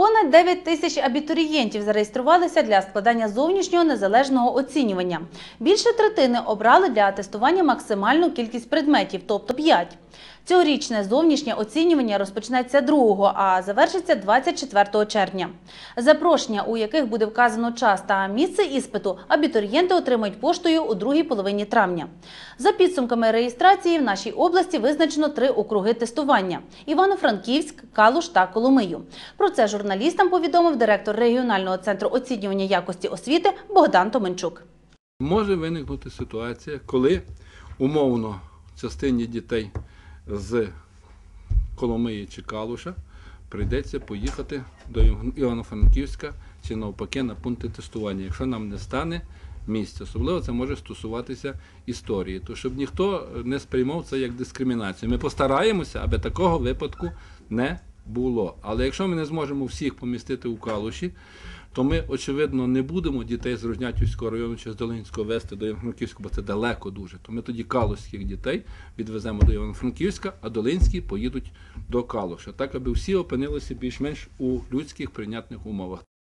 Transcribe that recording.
Понад 9 тисяч абітурієнтів зареєструвалися для складання зовнішнього незалежного оцінювання. Більше третини обрали для тестування максимальну кількість предметів, тобто 5. Цьогорічне зовнішнє оцінювання розпочнеться 2, а завершиться 24 червня. Запрошення, у яких буде вказано час та місце іспиту, абітурієнти отримають поштою у другій половині травня. За підсумками реєстрації в нашій області визначено три округи тестування: Івано-Франківськ, Калуш та Коломию. Про це журналістам повідомив директор регіонального центру оцінювання якості освіти Богдан Томенчук. Може виникнути ситуація, коли умовно частині дітей з Коломиї чи Калуша прийдеться поїхати до Івано-Франківська чи навпаки на пункти тестування, якщо нам не стане місця. Особливо це може стосуватися історії, то щоб ніхто не сприймав це як дискримінацію. Ми постараємося, аби такого випадку не було. Але якщо ми не зможемо всіх помістити у Калуші, то ми, очевидно, не будемо дітей з Рознятівського району чи з Долинського вести до Івано-Франківського, бо це далеко дуже. То ми тоді калуських дітей відвеземо до Івано-Франківська, а Долинські поїдуть до Калуша, так аби всі опинилися більш-менш у людських прийнятних умовах.